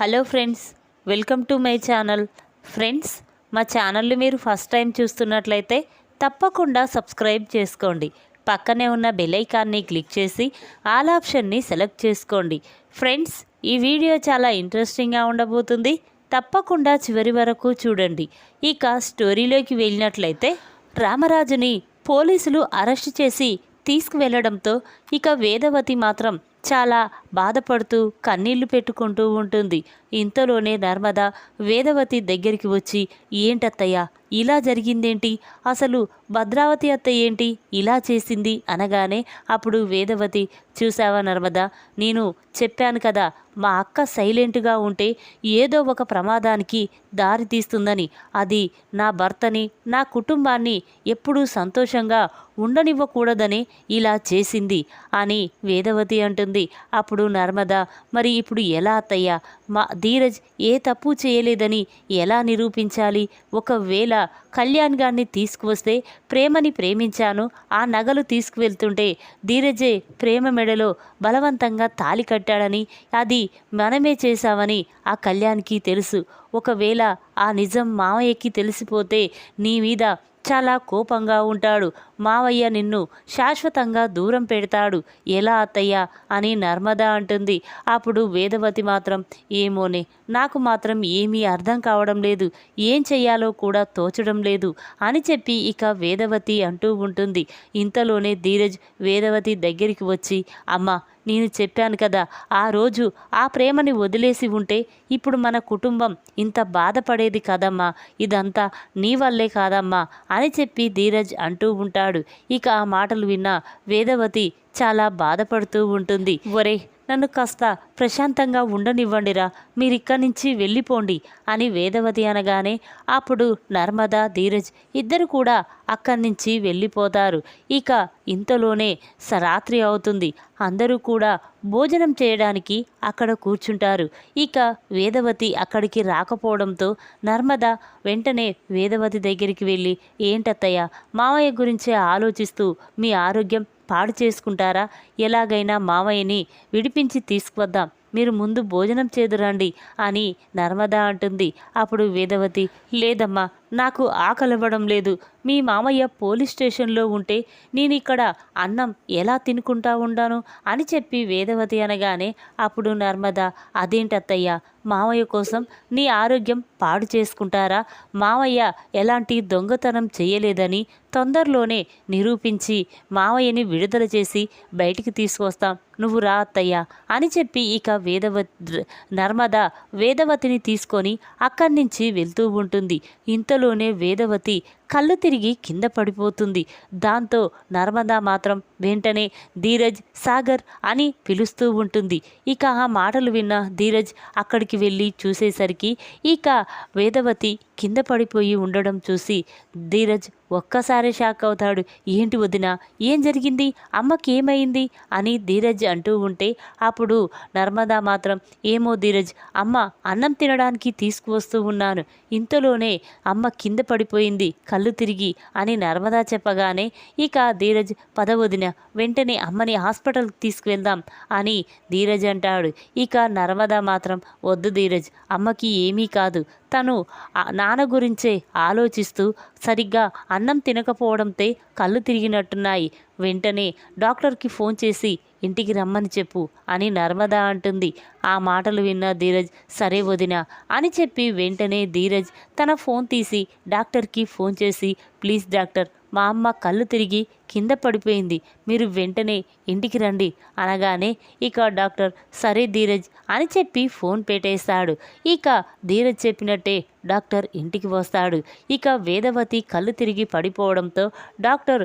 Hello friends welcome to my channel. Friends మా ఛానల్ని మీరు ఫస్ట్ టైం చూస్తున్నట్లయితే తప్పకుండా సబ్స్క్రైబ్ చేసుకోండి. పక్కనే ఉన్న బెల్ ఐకాన్ని క్లిక్ చేసి ఆల్ ఆప్షన్ని సెలెక్ట్ చేసుకోండి. ఫ్రెండ్స్ ఈ వీడియో చాలా ఇంట్రెస్టింగ్గా ఉండబోతుంది. తప్పకుండా చివరి వరకు చూడండి. ఇక స్టోరీలోకి వెళ్ళినట్లయితే రామరాజుని పోలీసులు అరెస్ట్ చేసి తీసుకువెళ్ళడంతో ఇక వేదవతి మాత్రం చాలా బాధపడుతూ కన్నీళ్ళు పెట్టుకుంటూ ఉంటుంది. ఇంతలోనే నర్మద వేదవతి దగ్గరికి వచ్చి ఏంటత్తయ్య ఇలా జరిగిందేంటి? అసలు భద్రావతి అత్త ఏంటి? ఇలా చేసింది? అనగానే అప్పుడు వేదవతి చూసావా నర్మద నేను చెప్పాను కదా మా అక్క సైలెంట్గా ఉంటే ఏదో ఒక ప్రమాదానికి దారి తీస్తుందని. అది నా భర్తని నా కుటుంబాన్ని ఎప్పుడూ సంతోషంగా ఉండనివ్వకూడదని ఇలా చేసింది అని వేదవతి అంటుంది. అప్పుడు నర్మద మరి ఇప్పుడు ఎలా అత్తయ్య? మా ధీరజ్ ఏ తప్పు చేయలేదని ఎలా నిరూపించాలి? ఒకవేళ కళ్యాణ్ గారిని తీసుకువస్తే ప్రేమని ప్రేమించాను. ఆ నగలు తీసుకువెళ్తుంటే ధీరజే ప్రేమ మెడలో బలవంతంగా తాలి కట్టాడని అది మనమే చేశామని ఆ కళ్యాణ్కి తెలుసు. ఒకవేళ ఆ నిజం మావయ్యకి తెలిసిపోతే నీ మీద చాలా కోపంగా ఉంటాడు. మావయ్య నిన్ను శాశ్వతంగా దూరం పెడతాడు. ఎలా అత్తయ్య? అని నర్మద అంటుంది. అప్పుడు వేదవతి మాత్రం ఏమోనే నాకు మాత్రం ఏమీ అర్థం కావడం లేదు. ఏం చెయ్యాలో కూడా తోచడం లేదు అని చెప్పి ఇక వేదవతి అంటూ ఉంటుంది. ఇంతలోనే ధీరజ్ వేదవతి దగ్గరికి వచ్చి అమ్మ నేను చెప్పాను కదా ఆ రోజు ఆ ప్రేమని వదిలేసి ఉంటే ఇప్పుడు మన కుటుంబం ఇంత బాధపడేది కదమ్మా. ఇదంతా నీ వల్లే కాదమ్మా అని చెప్పి ధీరజ్ అంటూ ఉంటాడు. ఇక ఆ మాటలు విన్న వేదవతి చాలా బాధపడుతూ ఉంటుంది. ఒరే నన్ను కాస్త ప్రశాంతంగా ఉండనివ్వండిరా మీరిక్కడి నుంచి వెళ్ళిపోండి అని వేదవతి అనగానే అప్పుడు నర్మద ధీరజ్ ఇద్దరు కూడా అక్కడి నుంచి వెళ్ళిపోతారు. ఇక ఇంతలోనే స రాత్రి అవుతుంది. అందరూ కూడా భోజనం చేయడానికి అక్కడ కూర్చుంటారు. ఇక వేదవతి అక్కడికి రాకపోవడంతో నర్మద వెంటనే వేదవతి దగ్గరికి వెళ్ళి ఏంటత్తయ్య మావయ్య గురించే ఆలోచిస్తూ మీ ఆరోగ్యం పాడు చేసుకుంటారా? ఎలాగైనా మావయ్యని విడిపించి తీసుకువద్దాం. మీరు ముందు భోజనం చేదురండి అని నర్మదా అంటుంది. అప్పుడు వేదవతి లేదమ్మా నాకు ఆకలివ్వడం లేదు. మీ మామయ్య పోలీస్ స్టేషన్లో ఉంటే నేను ఇక్కడ అన్నం ఎలా తినుకుంటా ఉండాను అని చెప్పి వేదవతి అనగానే అప్పుడు నర్మద అదేంటత్తయ్య మామయ్య కోసం నీ ఆరోగ్యం పాడు చేసుకుంటారా? మామయ్య ఎలాంటి దొంగతనం చేయలేదని తొందరలోనే నిరూపించి మావయ్యని విడుదల చేసి బయటికి తీసుకొస్తాం. నువ్వు రా అత్తయ్య అని చెప్పి ఇక వేదవ నర్మద వేదవతిని తీసుకొని అక్కడి నుంచి వెళ్తూ ఉంటుంది. ఇంతలోనే వేదవతి కళ్ళు తిరిగి కింద పడిపోతుంది. దాంతో నర్మదా మాత్రం వెంటనే ధీరజ్ సాగర్ అని పిలుస్తూ ఉంటుంది. ఇక ఆ మాటలు విన్న ధీరజ్ అక్కడికి వెళ్ళి చూసేసరికి ఇక వేదవతి కింద పడిపోయి ఉండడం చూసి ధీరజ్ ఒక్కసారి షాక్ అవుతాడు. ఏంటి వదిన ఏం జరిగింది? అమ్మకి ఏమైంది అని ధీరజ్ అంటూ ఉంటే అప్పుడు నర్మదా మాత్రం ఏమో ధీరజ్ అమ్మ అన్నం తినడానికి తీసుకువస్తూ ఉన్నాను. ఇంతలోనే అమ్మ కింద పడిపోయింది కళ్ళు తిరిగి అని నర్మదా చెప్పగానే ఇక ధీరజ్ పదవదిన వెంటనే అమ్మని హాస్పిటల్కి తీసుకువెళ్దాం అని ధీరజ్ అంటాడు. ఇక నర్మదా మాత్రం వద్దు ధీరజ్ అమ్మకి ఏమీ కాదు. తను నాన్న గురించే ఆలోచిస్తూ సరిగ్గా అన్నం తినకపోవడంతో కళ్ళు తిరిగినట్టున్నాయి. వెంటనే డాక్టర్కి ఫోన్ చేసి ఇంటికి రమ్మని చెప్పు అని నర్మదా అంటుంది. ఆ మాటలు విన్న ధీరజ్ సరే వదిన అని చెప్పి వెంటనే ధీరజ్ తన ఫోన్ తీసి డాక్టర్కి ఫోన్ చేసి ప్లీజ్ డాక్టర్ మా అమ్మ కళ్ళు తిరిగి కింద పడిపోయింది. మీరు వెంటనే ఇంటికి రండి అనగానే ఇక డాక్టర్ సరే ధీరజ్ అని చెప్పి ఫోన్ పెట్టేస్తాడు. ఇక ధీరజ్ చెప్పినట్టే డాక్టర్ ఇంటికి వస్తాడు. ఇక వేదవతి కళ్ళు తిరిగి పడిపోవడంతో డాక్టర్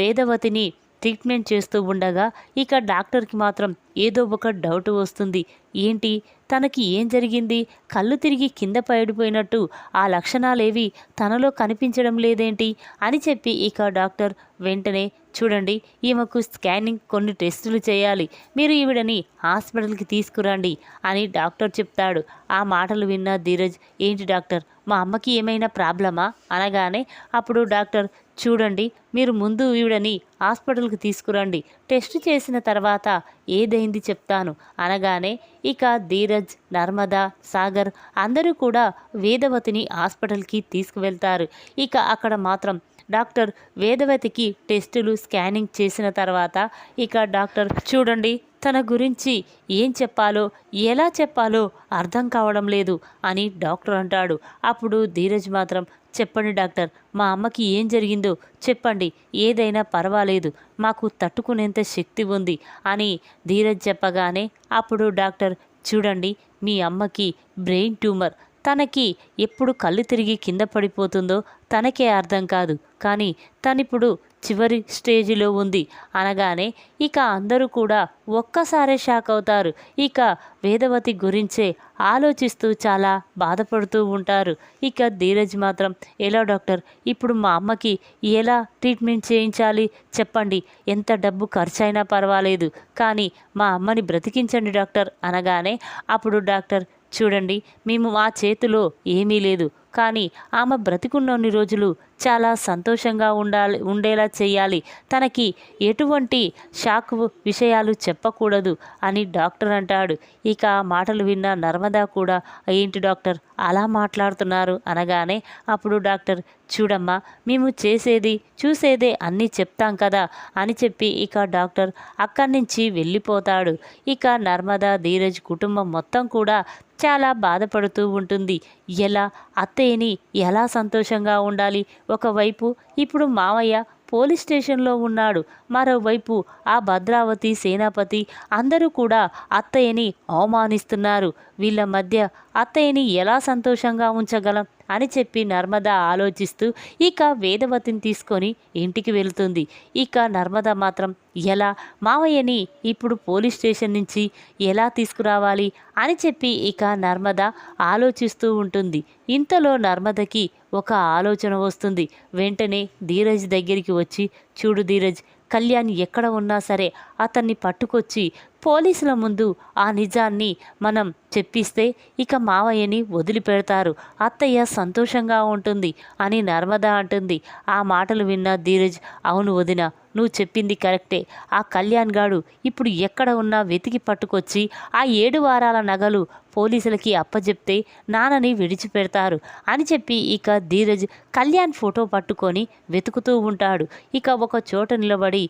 వేదవతిని ట్రీట్మెంట్ చేస్తూ ఉండగా ఇక డాక్టర్కి మాత్రం ఏదో ఒక డౌట్ వస్తుంది. ఏంటి? తనకి ఏం జరిగింది? కళ్ళు తిరిగి కింద పడిపోయినట్టు ఆ లక్షణాలేవి తనలో కనిపించడం లేదేంటి? అని చెప్పి ఇక డాక్టర్ వెంటనే చూడండి ఈమెకు స్కానింగ్ కొన్ని టెస్టులు చేయాలి. మీరు ఈవిడని హాస్పిటల్కి తీసుకురండి అని డాక్టర్ చెప్తాడు. ఆ మాటలు విన్న ధీరజ్ ఏంటి డాక్టర్ మా అమ్మకి ఏమైనా ప్రాబ్లమా? అనగానే అప్పుడు డాక్టర్ చూడండి మీరు ముందు ఈవిడని హాస్పిటల్కి తీసుకురండి. టెస్ట్ చేసిన తర్వాత ఏదైంది చెప్తాను. అనగానే ఇక ధీరజ్ నర్మదా సాగర్ అందరూ కూడా వేదవతిని హాస్పిటల్కి తీసుకువెళ్తారు. ఇక అక్కడ మాత్రం డాక్టర్ వేదవతికి టెస్టులు స్కానింగ్ చేసిన తర్వాత ఇక డాక్టర్ చూడండి తన గురించి ఏం చెప్పాలో ఎలా చెప్పాలో అర్థం కావడం లేదు అని డాక్టర్ అంటాడు. అప్పుడు ధీరజ్ మాత్రం చెప్పండి డాక్టర్ మా అమ్మకి ఏం జరిగిందో చెప్పండి ఏదైనా పర్వాలేదు మాకు తట్టుకునేంత శక్తి ఉంది అని ధీరజ్ చెప్పగానే అప్పుడు డాక్టర్ చూడండి మీ అమ్మకి బ్రెయిన్ ట్యూమర్ తనకి ఎప్పుడు కళ్ళు తిరిగి కింద పడిపోతుందో తనకే అర్థం కాదు. కానీ తనిప్పుడు చివరి స్టేజిలో ఉంది. అనగానే ఇక అందరూ కూడా ఒక్కసారే షాక్ అవుతారు. ఇక వేదవతి గురించే ఆలోచిస్తూ చాలా బాధపడుతూ ఉంటారు. ఇక ధీరజ్ మాత్రం ఎలా డాక్టర్? ఇప్పుడు మా అమ్మకి ఎలా ట్రీట్మెంట్ చేయించాలి? చెప్పండి. ఎంత డబ్బు ఖర్చైనా పర్వాలేదు. కానీ మా అమ్మని బ్రతికించండి డాక్టర్. అనగానే అప్పుడు డాక్టర్ చూడండి మేము మా చేతిలో ఏమీ లేదు. కానీ ఆమె బ్రతికున్నన్ని రోజులు చాలా సంతోషంగా ఉండాలి ఉండేలా చేయాలి. తనకి ఎటువంటి షాక్ విషయాలు చెప్పకూడదు అని డాక్టర్ అంటాడు. ఇక ఆ మాటలు విన్న నర్మదా కూడా ఏంటి డాక్టర్ అలా మాట్లాడుతున్నారు? అనగానే అప్పుడు డాక్టర్ చూడమ్మా మేము చేసేది చూసేదే అన్నీ చెప్తాం కదా అని చెప్పి ఇక డాక్టర్ అక్కడి నుంచి వెళ్ళిపోతాడు. ఇక నర్మదా ధీరజ్ కుటుంబం మొత్తం కూడా చాలా బాధపడుతూ ఉంటుంది. ఎలా అత్తయ్యని ఎలా సంతోషంగా ఉండాలి? ఒకవైపు ఇప్పుడు మావయ్య పోలీస్ స్టేషన్లో ఉన్నాడు. మరోవైపు ఆ భద్రావతి సేనాపతి అందరూ కూడా అత్తయ్యని అవమానిస్తున్నారు. వీళ్ళ మధ్య అత్తయ్యని ఎలా సంతోషంగా ఉంచగలం? అని చెప్పి నర్మద ఆలోచిస్తూ ఇక వేదవతిని తీసుకొని ఇంటికి వెళుతుంది. ఇక నర్మద మాత్రం ఎలా? మావయ్యని ఇప్పుడు పోలీస్ స్టేషన్ నుంచి ఎలా తీసుకురావాలి? అని చెప్పి ఇక నర్మద ఆలోచిస్తూ ఉంటుంది. ఇంతలో నర్మదకి ఒక ఆలోచన వస్తుంది. వెంటనే ధీరజ్ దగ్గరికి వచ్చి చూడు ధీరజ్ కళ్యాణ్ ఎక్కడ ఉన్నా సరే అతన్ని పట్టుకొచ్చి పోలీసుల ముందు ఆ నిజాన్ని మనం చెప్పిస్తే ఇక మావయ్యని వదిలిపెడతారు. అత్తయ్య సంతోషంగా ఉంటుంది అని నర్మద అంటుంది. ఆ మాటలు విన్న ధీరజ్ అవును వదిన నువ్వు చెప్పింది కరెక్టే. ఆ కళ్యాణ్ గాడు ఇప్పుడు ఎక్కడ ఉన్నా వెతికి పట్టుకొచ్చి ఆ ఏడు వారాల నగలు పోలీసులకి అప్పజెప్తే నాన్నని విడిచిపెడతారు అని చెప్పి ఇక ధీరజ్ కళ్యాణ్ ఫోటో పట్టుకొని వెతుకుతూ ఉంటాడు. ఇక ఒక చోట నిలబడి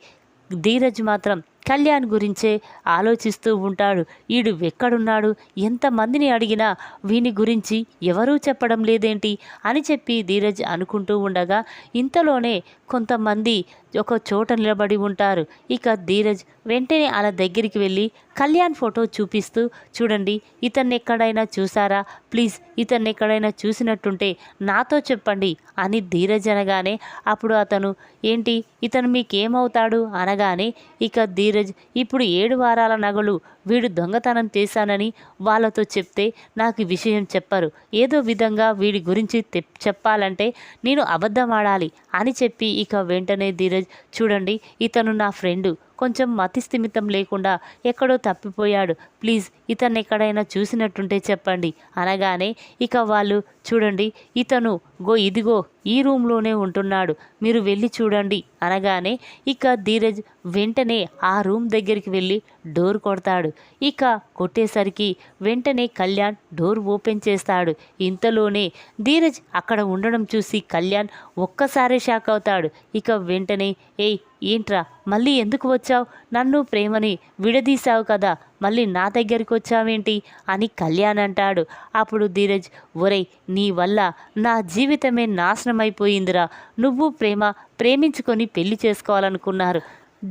ధీరజ్ మాత్రం కళ్యాణ్ గురించే ఆలోచిస్తూ ఉంటాడు. వీడు ఎక్కడున్నాడు? ఎంతమందిని అడిగినా వీని గురించి ఎవరూ చెప్పడం లేదేంటి? అని చెప్పి ధీరజ్ అనుకుంటూ ఉండగా ఇంతలోనే కొంతమంది ఒక చోట నిలబడి ఉంటారు. ఇక ధీరజ్ వెంటనే అలా దగ్గరికి వెళ్ళి కళ్యాణ్ ఫోటో చూపిస్తూ చూడండి ఇతన్ని ఎక్కడైనా చూసారా ప్లీజ్ ఇతన్ని ఎక్కడైనా చూసినట్టుంటే నాతో చెప్పండి అని ధీరజ్ అనగానే అప్పుడు అతను ఏంటి? ఇతను మీకేమవుతాడు? అనగానే ఇక ధీరజ్ ఇప్పుడు ఏడు వారాల నగలు వీడు దొంగతనం చేశానని వాళ్ళతో చెప్తే నాకు విషయం చెప్పరు. ఏదో విధంగా వీడి గురించి చెప్పాలంటే నేను అబద్ధం ఆడాలి అని చెప్పి ఇక వెంటనే ధీరజ్ చూడండి ఇతను నా ఫ్రెండు. కొంచెం మతిస్థిమితం లేకుండా ఎక్కడో తప్పిపోయాడు. ప్లీజ్ ఇతను ఎక్కడైనా చూసినట్టుంటే చెప్పండి. అనగానే ఇక వాళ్ళు చూడండి ఇతను గో ఇదిగో ఈ రూమ్లోనే ఉంటున్నాడు. మీరు వెళ్ళి చూడండి అనగానే ఇక ధీరజ్ వెంటనే ఆ రూమ్ దగ్గరికి వెళ్ళి డోర్ కొడతాడు. ఇక కొట్టేసరికి వెంటనే కళ్యాణ్ డోర్ ఓపెన్ చేస్తాడు. ఇంతలోనే ధీరజ్ అక్కడ ఉండడం చూసి కళ్యాణ్ ఒక్కసారే షాక్ అవుతాడు. ఇక వెంటనే ఏయ్ ఏంట్రా? మళ్ళీ ఎందుకు వచ్చావు? నన్ను ప్రేమని విడదీశావు కదా. మళ్ళీ నా దగ్గరికి వచ్చావేంటి? అని కళ్యాణ్ అంటాడు. అప్పుడు ధీరజ్ ఒరేయ్ నీ వల్ల నా జీవితమే నాశనమైపోయిందిరా. నువ్వు ప్రేమ ప్రేమించుకొని పెళ్ళి చేసుకోవాలనుకున్నారు.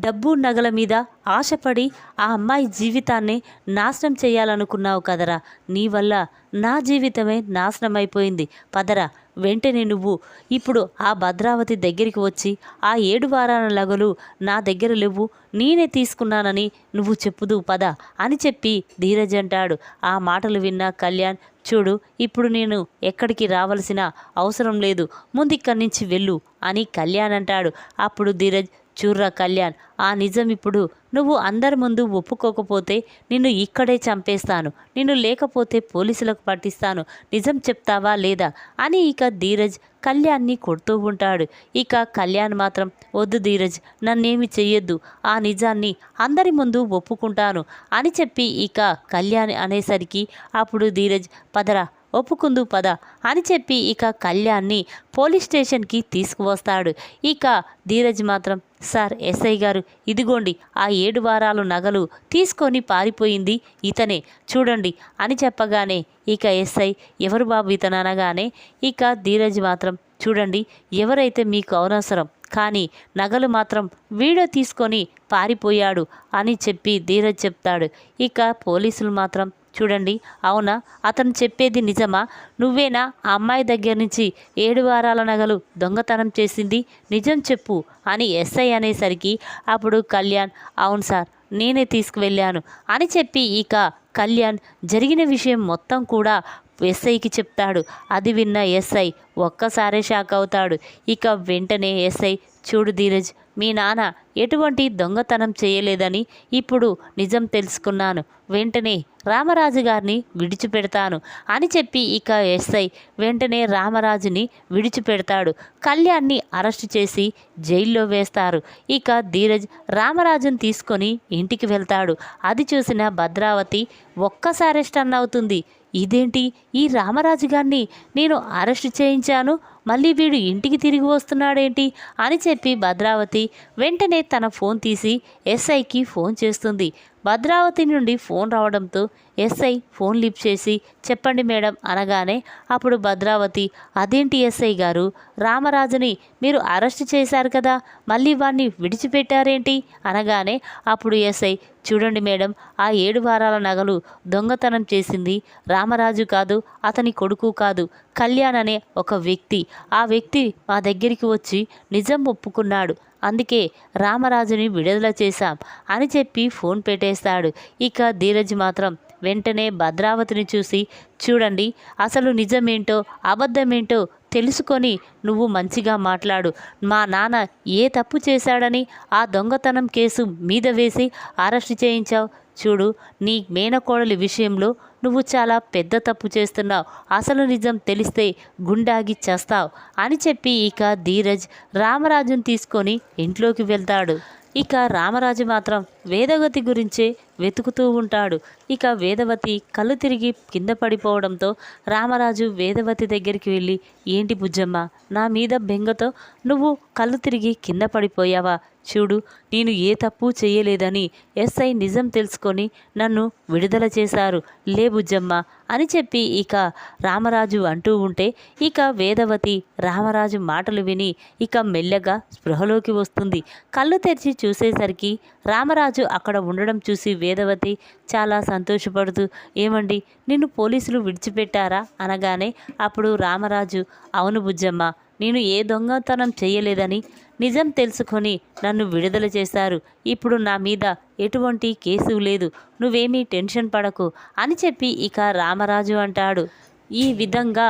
డబ్బు నగల మీద ఆశపడి ఆ అమ్మాయి జీవితాన్ని నాశనం చేయాలనుకున్నావు కదరా. నీ వల్ల నా జీవితమే నాశనం అయిపోయింది పదరా వెంటనే నువ్వు ఇప్పుడు ఆ భద్రావతి దగ్గరికి వచ్చి ఆ ఏడు వారాల నగలు నా దగ్గర లేవు నేనే తీసుకున్నానని నువ్వు చెప్పుదు పద అని చెప్పి ధీరజ్ అంటాడు. ఆ మాటలు విన్న కళ్యాణ్ చూడు ఇప్పుడు నేను ఎక్కడికి రావాల్సిన అవసరం లేదు ముందు ఇక్కడి నుంచి వెళ్ళు అని కళ్యాణ్ అంటాడు. అప్పుడు ధీరజ్ చూర్రా కళ్యాణ్ ఆ నిజం ఇప్పుడు నువ్వు అందరి ముందు ఒప్పుకోకపోతే నిన్ను ఇక్కడే చంపేస్తాను నిన్ను లేకపోతే పోలీసులకు పట్టిస్తాను నిజం చెప్తావా లేదా అని ఇక ధీరజ్ కళ్యాణ్ని కొడుతూ ఉంటాడు. ఇక కళ్యాణ్ మాత్రం వద్దు ధీరజ్ నన్నేమి చెయ్యొద్దు ఆ నిజాన్ని అందరి ముందు ఒప్పుకుంటాను అని చెప్పి ఇక కళ్యాణ్ అనేసరికి అప్పుడు ధీరజ్ పదరా ఒప్పుకుందు పద అని చెప్పి ఇక కళ్యాణ్ని పోలీస్ స్టేషన్కి తీసుకువస్తాడు. ఇక ధీరజ్ మాత్రం సార్ ఎస్ఐ గారు ఇదిగోండి ఆ ఏడు వారాలు నగలు తీసుకొని పారిపోయింది ఇతనే చూడండి అని చెప్పగానే ఇక ఎస్ఐ ఎవరు బాబు ఇతను? అనగానే ఇక ధీరజ్ మాత్రం చూడండి ఎవరైతే మీకు అవనవసరం కానీ నగలు మాత్రం వీడియో తీసుకొని పారిపోయాడు అని చెప్పి ధీరజ్ చెప్తాడు. ఇక పోలీసులు మాత్రం చూడండి. అవునా? అతను చెప్పేది నిజమా? నువ్వేనా ఆ అమ్మాయి దగ్గర నుంచి ఏడు వారాల నగలు దొంగతనం చేసింది? నిజం చెప్పు అని ఎస్ఐ అనేసరికి అప్పుడు కళ్యాణ్ అవును సార్ నేనే తీసుకువెళ్ళాను అని చెప్పి ఇక కళ్యాణ్ జరిగిన విషయం మొత్తం కూడా ఎస్ఐకి చెప్తాడు. అది విన్న ఎస్ఐ ఒక్కసారే షాక్ అవుతాడు. ఇక వెంటనే ఎస్ఐ చూడు ధీరజ్ మీ నాన్న ఎటువంటి దొంగతనం చేయలేదని ఇప్పుడు నిజం తెలుసుకున్నాను. వెంటనే రామరాజు గారిని విడిచిపెడతాను అని చెప్పి ఇక ఎస్ఐ వెంటనే రామరాజుని విడిచిపెడతాడు. కళ్యాణ్ని అరెస్ట్ చేసి జైల్లో వేస్తారు. ఇక ధీరజ్ రామరాజుని తీసుకొని ఇంటికి వెళ్తాడు. అది చూసిన భద్రావతి ఒక్కసారి స్టన్ అవుతుంది ఇదేంటి? ఈ రామరాజు గారిని నేను అరెస్ట్ చేయించాను? మళ్ళీ వీడు ఇంటికి తిరిగి వస్తున్నాడేంటి అని చెప్పి భద్రావతి వెంటనే తన ఫోన్ తీసి ఎస్ఐకి ఫోన్ చేస్తుంది. భద్రావతి నుండి ఫోన్ రావడంతో ఎస్ఐ ఫోన్ లిఫ్ట్ చేసి చెప్పండి మేడం అనగానే అప్పుడు భద్రావతి అదేంటి ఎస్ఐ గారు? రామరాజుని మీరు అరెస్ట్ చేశారు కదా మళ్ళీ వాడిని విడిచిపెట్టారేంటి? అనగానే అప్పుడు ఎస్ఐ చూడండి మేడం ఆ ఏడు వారాల నగలు దొంగతనం చేసింది రామరాజు కాదు అతని కొడుకు కాదు. కళ్యాణ్ అనే ఒక వ్యక్తి ఆ వ్యక్తి మా దగ్గరికి వచ్చి నిజం ఒప్పుకున్నాడు. అందుకే రామరాజుని విడుదల చేశాం అని చెప్పి ఫోన్ పెట్టేస్తాడు. ఇక ధీరజ్ మాత్రం వెంటనే భద్రావతిని చూసి చూడండి అసలు నిజమేంటో అబద్ధమేంటో తెలుసుకొని నువ్వు మంచిగా మాట్లాడు. మా నాన్న ఏ తప్పు చేశాడని ఆ దొంగతనం కేసు మీద వేసి అరెస్ట్ చేయించావు. చూడు నీ మేనకోడలి విషయంలో నువ్వు చాలా పెద్ద తప్పు చేస్తున్నావు. అసలు నిజం తెలిస్తే గుండాగి చేస్తావు అని చెప్పి ఇక ధీరజ్ రామరాజును తీసుకొని ఇంట్లోకి వెళ్తాడు. ఇక రామరాజు మాత్రం వేదగతి గురించే వెతుకుతూ ఉంటాడు. ఇక వేదవతి కళ్ళు తిరిగి కింద పడిపోవడంతో రామరాజు వేదవతి దగ్గరికి వెళ్ళి ఏంటి బుజ్జమ్మ నా మీద బెంగతో నువ్వు కళ్ళు తిరిగి కింద పడిపోయావా? చూడు నేను ఏ తప్పు చేయలేదని ఎస్ఐ నిజం తెలుసుకొని నన్ను విడుదల చేశారు. లే బుజ్జమ్మ అని చెప్పి ఇక రామరాజు అంటూ ఉంటే ఇక వేదవతి రామరాజు మాటలు విని ఇక మెల్లగా స్పృహలోకి వస్తుంది. కళ్ళు తెరిచి చూసేసరికి రామరాజు అక్కడ ఉండడం చూసి వేదవతి చాలా సంతోషపడుతూ ఏమండి? నిన్ను పోలీసులు విడిచిపెట్టారా? అనగానే అప్పుడు రామరాజు అవును బుజ్జమ్మ నేను ఏ దొంగతనం చేయలేదని నిజం తెలుసుకొని నన్ను విడుదల చేశారు. ఇప్పుడు నా మీద ఎటువంటి కేసు లేదు. నువ్వేమీ టెన్షన్ పడకు అని చెప్పి ఇక రామరాజు అంటాడు. ఈ విధంగా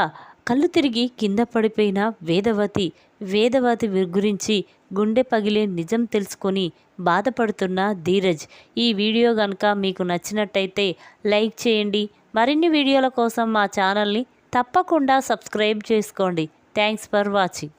కళ్ళు తిరిగి కింద పడిపోయిన వేదవతి వేదవతి గురించి గుండె పగిలే నిజం తెలుసుకొని బాధపడుతున్న ధీరజ్. ఈ వీడియో కనుక మీకు నచ్చినట్టయితే లైక్ చేయండి. మరిన్ని వీడియోల కోసం మా ఛానల్ని తప్పకుండా సబ్స్క్రైబ్ చేసుకోండి. Thanks for watching.